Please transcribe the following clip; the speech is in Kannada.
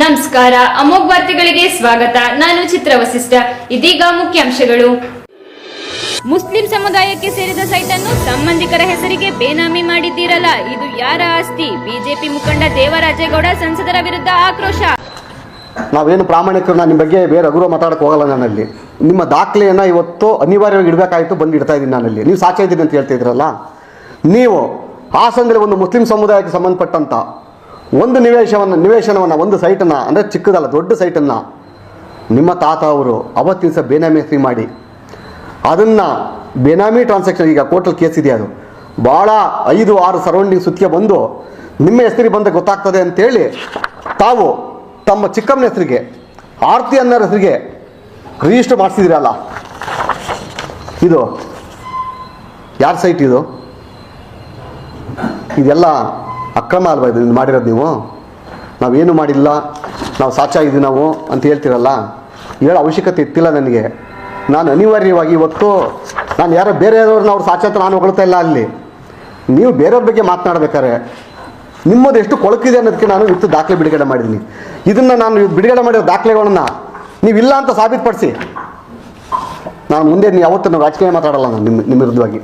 ನಮಸ್ಕಾರ ಅಮೋಘ್ ವಾರ್ತೆಗಳಿಗೆ ಸ್ವಾಗತ. ನಾನು ಚಿತ್ರ ವಸಿಷ್ಠ. ಇದೀಗ ಮುಖ್ಯಾಂಶಗಳು. ಮುಸ್ಲಿಂ ಸಮುದಾಯಕ್ಕೆ ಸೇರಿದ ಸೈಟ್ ಅನ್ನು ಸಂಬಂಧಿಕರ ಹೆಸರಿಗೆ ಬೇನಾಮಿ ಮಾಡಿದ್ದೀರಲ್ಲ ಇದು ಯಾರ ಆಸ್ತಿ? ಬಿಜೆಪಿ ಮುಖಂಡ ದೇವರಾಜೇಗೌಡ ಸಂಸದರ ವಿರುದ್ಧ ಆಕ್ರೋಶ. ನಾವೇನು ಪ್ರಾಮಾಣಿಕರು ನಾನು ನಿಮ್ಮ ಬಗ್ಗೆ ಬೇರೆ ಅಗುರು ಮಾತಾಡಕ್ಕೆ ಹೋಗಲ್ಲ ನಾನಲ್ಲಿ. ನಿಮ್ಮ ದಾಖಲೆಯನ್ನು ಇವತ್ತು ಅನಿವಾರ್ಯವಾಗಿ ಇಡಬೇಕಾಯಿತು ಬಂದು ಇಡ್ತಾ ಇದ್ದೀನಿ ನಾನಲ್ಲಿ. ನೀವು ಸಾಕ್ಷ್ಯ ಇದ್ದೀನಿ ಅಂತ ಹೇಳ್ತಿದ್ರಲ್ಲ ನೀವು ಹಾಸನದಲ್ಲಿ ಒಂದು ಮುಸ್ಲಿಂ ಸಮುದಾಯಕ್ಕೆ ಸಂಬಂಧಪಟ್ಟಂಥ ಒಂದು ನಿವೇಶವನ್ನು, ನಿವೇಶನವನ್ನು, ಒಂದು ಸೈಟನ್ನು, ಅಂದರೆ ಚಿಕ್ಕದಲ್ಲ, ದೊಡ್ಡ ಸೈಟನ್ನು ನಿಮ್ಮ ತಾತ ಅವರು ಅವತ್ತಿನ ಸಹ ಬೇನಾಮಿ ಹೆಸರು ಮಾಡಿ. ಅದನ್ನು ಬೇನಾಮಿ ಟ್ರಾನ್ಸಾಕ್ಷನ್ ಈಗ ಕೋರ್ಟಲ್ಲಿ ಕೇಸ್ ಇದೆ ಅದು? ಭಾಳ ಐದು, ಆರು ಸರೌಂಡಿಂಗ್ ಸುತ್ತಿಗೆ ಬಂದು ನಿಮ್ಮ ಹೆಸರಿಗೆ ಬಂದ ಗೊತ್ತಾಗ್ತದೆ ಅಂತೇಳಿ ತಾವು ತಮ್ಮ ಚಿಕ್ಕಮ್ಮನ ಹೆಸರಿಗೆ, ಆರ್ತಿ ಅನ್ನೋರ ಹೆಸರಿಗೆ ರಿಜಿಸ್ಟರ್ ಮಾಡಿಸಿದಿರಲ್ಲ. ಇದು ಯಾರ ಸೈಟ್ ಇದು? ಇದೆಲ್ಲ ಅಕ್ರಮ ಅಲ್ವಾ ಇದು ಮಾಡಿರೋದು ನೀವು? ನಾವೇನು ಮಾಡಿಲ್ಲ? ನಾವು ಸಾಚಾ ಇದ್ದೀವಿ ನಾವು ಅಂತ ಹೇಳ್ತೀರಲ್ಲ? ಹೇಳೋ ಅವಶ್ಯಕತೆ ಇತ್ತಿಲ್ಲ ನನಗೆ. ನಾನು ಅನಿವಾರ್ಯವಾಗಿ ಇವತ್ತು ನಾನು ಯಾರೋ ಬೇರೆಯವ್ರನ್ನ ಅವ್ರು ಸಾಚಾ ಅಂತ ನಾನು ಹೊಗಳ್ತಾ ಇಲ್ಲ ಅಲ್ಲಿ. ನೀವು ಬೇರೆಯವ್ರ ಬಗ್ಗೆ ಮಾತನಾಡ್ಬೇಕಾರೆ ನಿಮ್ಮದು ಎಷ್ಟು ಕೊಳಕಿದೆ ಅನ್ನೋದಕ್ಕೆ ನಾನು ಇವತ್ತು ದಾಖಲೆ ಬಿಡುಗಡೆ ಮಾಡಿದ್ದೀನಿ. ಇದನ್ನು ನಾನು ಬಿಡುಗಡೆ ಮಾಡಿರೋ ದಾಖಲೆಗಳನ್ನ ನೀವಿಲ್ಲ ಅಂತ ಸಾಬೀತುಪಡಿಸಿ. ನಾನು ಮುಂದೆ ನೀವು ಯಾವತ್ತೂ ರಾಜಕೀಯ ಮಾತಾಡಲ್ಲ ನಾನು ನಿಮ್ಮ ನಿಮ್ಮ ವಿರುದ್ಧವಾಗಿ.